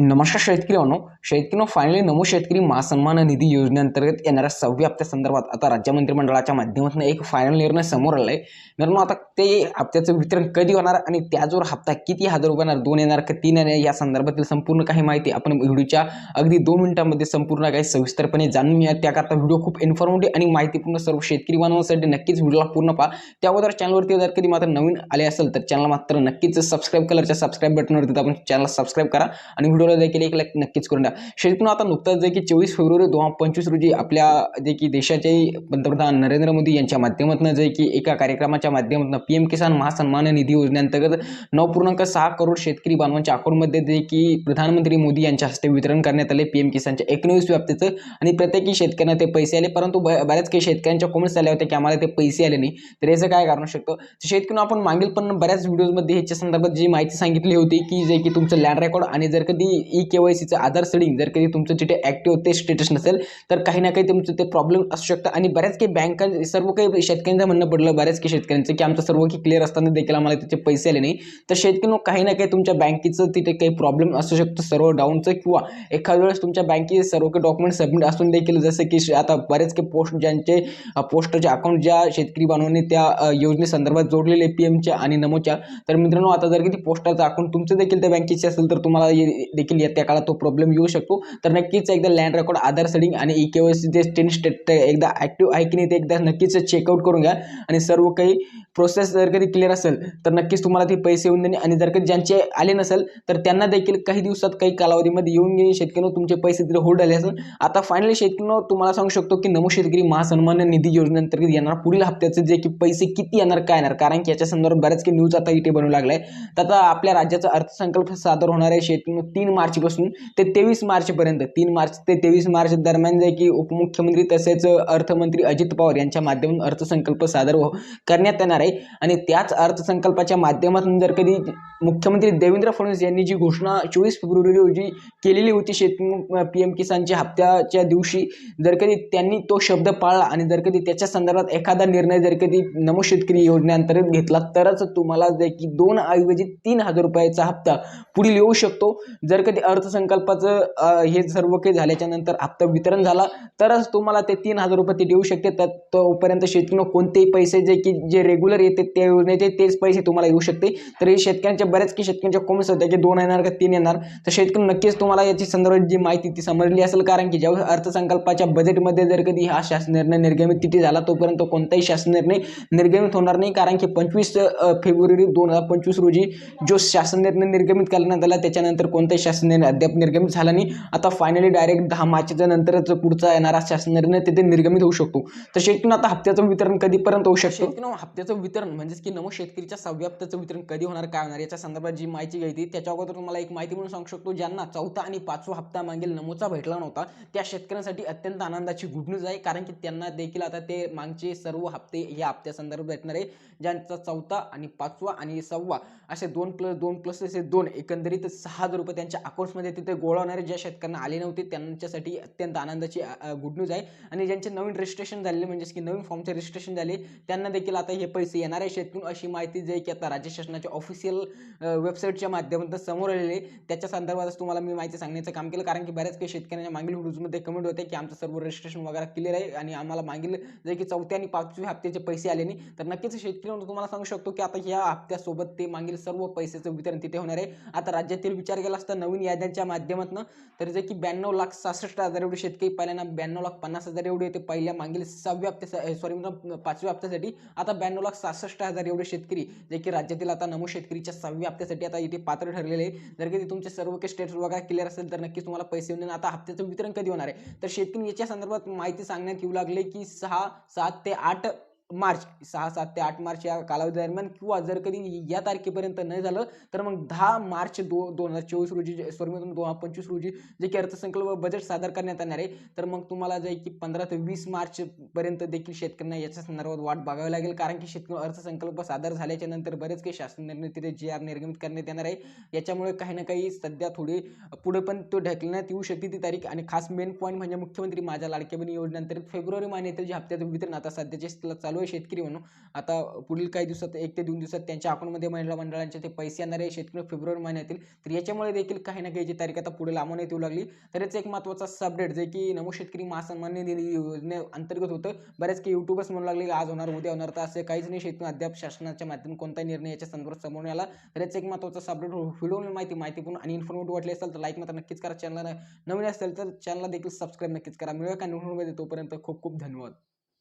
नमस्कार शेतकऱ्यांनो. शेतकऱ्यांनो फायनली नमो शेतकरी महासन्मान निधी योजनेअंतर्गत येणाऱ्या सहाव्या हप्त्यासंदर्भात आता राज्य मंत्रिमंडळाच्या माध्यमातून एक फायनल निर्णय समोर आलाय. मित्रांनो आता ते हप्त्याचं वितरण कधी होणार आणि त्याचवर हप्ता किती हजार रुपये येणार दोन येणार का तीन येणार या संदर्भातील संपूर्ण काही माहिती आपण व्हिडिओच्या अगदी दोन मिनिटांमध्ये संपूर्ण काही सविस्तरपणे जाणून घ्या त्याकरता व्हिडिओ खूप इन्फॉर्मेटिव्ह आणि माहितीपूर्ण सर्व शेतकरी बांधवांसाठी नक्कीच व्हिडिओला पूर्ण पहा. त्या अगोदर चॅनलवरती जर कधी मात्र नवीन आले असेल तर चॅनल मात्र नक्कीच सबस्क्राईब कलरच्या सबस्क्राईब बटनवरती आपण चॅनल सबस्क्राईब करा आणि व्हिडिओ व्हिडिओला देखील एक लाईक नक्कीच करून द्या. शेतकरी आता नुकताच जे की चोवीस फेब्रुवारी दोन हजार पंचवीस रोजी आपल्या जे की देशाचे पंतप्रधान नरेंद्र मोदी यांच्या माध्यमातून जे की एका कार्यक्रमाच्या माध्यमातून पी एम किसान महासन्मान निधी योजनेअंतर्गत नऊ पूर्णांक सहा करोड शेतकरी बांधवांच्या अकाउंटमध्ये जे की प्रधानमंत्री मोदी यांच्या हस्ते वितरण करण्यात आले. पी एम किसानच्या एकोणवीस व्याप्तीचं आणि प्रत्येकी शेतकऱ्यांना ते पैसे आले. परंतु ब- बऱ्याच काही शेतकऱ्यांच्या कमेंट्स आल्या होत्या की आम्हाला ते पैसे आले नाही. तर याचं काय कारण शकतो? शकतं शेतकऱ्यांना आपण मागील पण बऱ्याच व्हिडिओजमध्ये ह्याच्या संदर्भात जी माहिती सांगितली होती की जे की तुमचं लँड रेकॉर्ड आणि जर कधी ई के वाय सीचं आधार सेडिंग जर कधी तुमचं जिथे ॲक्टिव्ह ते स्टेटस नसेल तर काही ना काही तुमचं ते प्रॉब्लेम असू शकतं. आणि बऱ्याच काही बँका सर्व काही शेतकऱ्यांचं म्हणणं पडलं बऱ्याच काही शेतकऱ्यांचं की आमचं सर्व काही क्लिअर असताना देखील आम्हाला त्याचे पैसे आले नाही. तर शेतकरी काही ना काही तुमच्या बँकेचं तिथे काही प्रॉब्लेम असू शकतो सर्व डाऊनचं किंवा एखाद्या वेळेस तुमच्या बँकेचे सर्व काही डॉक्युमेंट सबमिट असून देखील जसं की श- आता बरेच काही पोस्ट ज्यांचे पोस्टरचे पोस्टचे अकाउंट ज्या शेतकरी बांधवांनी त्या योजनेसंदर्भात जोडलेले पी एमच्या आणि नमोच्या. तर मित्रांनो आता जर कधी पोस्टाचं अकाउंट तुमचं देखील त्या बँकेचे असेल तर तुम्हाला देखील येत्या काळात तो प्रॉब्लेम येऊ शकतो. तर नक्कीच एकदा लँड रेकॉर्ड आधार सेडिंग आणि ई के वाय सी जे टेन स्टेट एकदा ॲक्टिव्ह आहे की नाही ते एकदा नक्कीच चेकआउट करून घ्या. आणि सर्व काही प्रोसेस जर कधी क्लिअर असेल तर नक्कीच तुम्हाला ते पैसे येऊन देणे आणि जर कधी ज्यांचे आले नसेल तर त्यांना देखील काही दिवसात काही कालावधीमध्ये येऊन घेणे शेतकऱ्यांना तुमचे पैसे तिथे होल्ड आले असेल. आता फायनली शेतकऱ्यांनो तुम्हाला सांगू शकतो की नमो शेतकरी महासन्मान निधी योजनेअंतर्गत येणार पुढील हप्त्याचे जे की पैसे किती येणार काय येणार? कारण की याच्या संदर्भात बऱ्याच काही न्यूज आता इथे बनवू लागलाय. तर आता आपल्या राज्याचा अर्थसंकल्प सादर होणार आहे. शेतकऱ्यांना तीन मार्चपासून ते तेवीस मार्चपर्यंत तीन मार्च ते तेवीस मार्च दरम्यान जे की उपमुख्यमंत्री तसेच अर्थमंत्री अजित पवार यांच्या माध्यमातून अर्थसंकल्प सादर हो- करण्यात येणार आहे. आणि त्याच अर्थसंकल्पाच्या माध्यमातून जर कधी मुख्यमंत्री देवेंद्र फडणवीस यांनी जी घोषणा चोवीस फेब्रुवारी रोजी केलेली होती शेती पी एम किसानच्या हप्त्याच्या दिवशी जर कधी त्यांनी तो शब्द पाळला आणि जर कधी त्याच्या संदर्भात एखादा निर्णय जर कधी नमो शेतकरी योजनेअंतर्गत घेतला तरच तुम्हाला जे की दोन ऐवजी तीन हजार रुपयाचा हप्ता पुढील येऊ शकतो. जर जर कधी अर्थसंकल्पाचं हे सर्व काही झाल्याच्यानंतर हप्ता वितरण झाला तरच तुम्हाला ते तीन हजार रुपये ते देऊ शकते. तर तोपर्यंत शेतकऱ्यांना कोणतेही पैसे जे की जे रेग्युलर येते त्या योजनेचे तेच पैसे तुम्हाला येऊ शकते. तर हे शेतकऱ्यांच्या बऱ्याच की शेतकऱ्यांच्या कमेंट्स होत्या की दोन येणार का तीन येणार तर शेतकरी नक्कीच तुम्हाला याची संदर्भात जी माहिती ती समजली असेल. कारण की जेव्हा अर्थसंकल्पाच्या बजेटमध्ये जर कधी हा शासन निर्णय निर्गमित तिथे झाला तोपर्यंत कोणताही शासन निर्णय निर्गमित होणार नाही. कारण की पंचवीस फेब्रुवारी दोन हजार पंचवीस रोजी जो शासन निर्णय निर्गमित करण्यात आला त्याच्यानंतर कोणताही शासनाने अद्याप निर्गमित झाला नाही. आता फायनली डायरेक्ट दहा मार्चच्या नंतरच पुढचा येणारा शासन निर्णय तिथे निर्गमित होऊ शकतो. तर शेतकरी आता हप्त्याचं वितरण कधीपर्यंत होऊ शकतो? शेतकऱ्यांना हप्त्याचं वितरण म्हणजेच की नमो शेतकरीच्या सहाव्या हप्त्याचं वितरण कधी होणार काय होणार याच्या संदर्भात जी माहिती घ्यायची त्याच्या अगोदर तुम्हाला एक माहिती म्हणून सांगू शकतो ज्यांना चौथा आणि पाचवा हप्ता मागील नमोचा भेटला नव्हता त्या शेतकऱ्यांसाठी अत्यंत आनंदाची गुड न्यूज आहे कारण की त्यांना देखील आता ते मागचे सर्व हप्ते या हप्त्या संदर्भात भेटणार आहे. ज्यांचा चौथा आणि पाचवा आणि सव्वा असे दोन प्लस दोन प्लस असे दोन एकंदरीत सहा हजार रुपये त्यांच्या अकाउंट्समध्ये तिथे गोळा होणारे ज्या शेतकऱ्यांना आले नव्हते त्यांच्यासाठी अत्यंत आनंदाची गुड न्यूज आहे. आणि ज्यांचे नवीन रजिस्ट्रेशन झालेले म्हणजेच की नवीन फॉर्मचे रजिस्ट्रेशन झाले त्यांना देखील आता हे पैसे येणार आहे शेतकरी अशी माहिती जे की आता राज्य शासनाच्या ऑफिशियल वेबसाईटच्या माध्यमातून समोर आलेले त्याच्या संदर्भातच तुम्हाला मी माहिती सांगण्याचं काम केलं. कारण की बऱ्याच काही शेतकऱ्यांच्या मागील व्हिडिओजमध्ये कमेंट होते की आमचं सर्व रजिस्ट्रेशन वगैरे क्लिअर आहे. आणि आम्हाला मागील जे की चौथ्या आणि पाचव्या हप्त्याचे पैसे आले नाही. तर नक्कीच शेतकरी म्हणून तुम्हाला सांगू शकतो की आता ह्या हप्त्यासोबत ते मागील सर्व पैशाचं वितरण तिथे होणार आहे. आता राज्यातील विचार केला असता नवीन याद्यांच्या माध्यमातून तर जे की ब्याण्णव लाख सहासष्ट हजार एवढे शेतकरी पहिल्यांदा ब्याण्णव लाख पन्नास हजार एवढे होते पहिल्या मागील सहाव्या हप्त्या सॉरी पाचव्या हप्त्यासाठी आता ब्याण्णव लाख सहासष्ट हजार एवढे शेतकरी जे की राज्यातील आता नमो शेतकरीच्या सहाव्या हप्त्यासाठी आता इथे पात्र ठरलेले आहे जर कधी तुमचे सर्व काही स्टेट्स वगैरे क्लिअर असेल तर नक्कीच तुम्हाला पैसे येऊन आता हप्त्याचं वितरण कधी होणार आहे? तर शेतकरी याच्या संदर्भात माहिती सांगण्यात येऊ लागले की सहा सात ते आठ मार्च सहा सात ते आठ मार्च या कालावधी दरम्यान किंवा जर कधी या तारखेपर्यंत नाही झालं तर मग दहा मार्च दो दोन हजार चोवीस रोजी सॉरी दोन हजार पंचवीस रोजी जे की अर्थसंकल्प बजेट सादर करण्यात येणार आहे तर मग तुम्हाला जे की पंधरा ते वीस मार्च पर्यंत देखील शेतकऱ्यांना याच्या संदर्भात वाट बघावी लागेल. कारण की शेतकरी अर्थसंकल्प सादर झाल्याच्यानंतर बरेच काही शासन निर्णय तिथे जी आर निर्गमित करण्यात येणार आहे. याच्यामुळे काही ना काही सध्या थोडी पुढे पण तो ढकलण्यात येऊ शकते ती तारीख. आणि खास मेन पॉईंट म्हणजे मुख्यमंत्री माझ्या लाडक्या बहिणी योजनेअंतर्गत फेब्रुवारी महिन्यातील जे हप्त्याचं वितरण आता सध्याचे चालू सर्व शेतकरी म्हणून आता पुढील काही दिवसात एक ते दोन दिवसात त्यांच्या अकाउंटमध्ये महिला मंडळांचे ते पैसे येणार आहे शेतकरी फेब्रुवारी महिन्यातील. तर याच्यामुळे देखील काही ना काही तारीख आता पुढे लांबवण्यात येऊ लागली. तरच एक महत्त्वाचा सबडेट जे की नमो शेतकरी महासन्मान निधी योजने अंतर्गत होतं. बऱ्याच काही युट्यूबर्स म्हणू लागले आज होणार उद्या होणार. तर असं काहीच नाही. शेतकरी अद्याप शासनाच्या माध्यमातून कोणताही निर्णय याच्या संदर्भात समोर आला. तरच एक महत्त्वाचा सबडेट व्हिडिओ माहिती माहितीपूर्ण आणि इन्फॉर्मेटिव्ह वाटली असेल तर लाईक मात्र नक्कीच करा. चॅनलला नवीन असेल तर चॅनलला देखील सबस्क्राईब नक्कीच करा. मिळूया का नोटमध्ये तोपर्यंत खूप खूप धन्यवाद.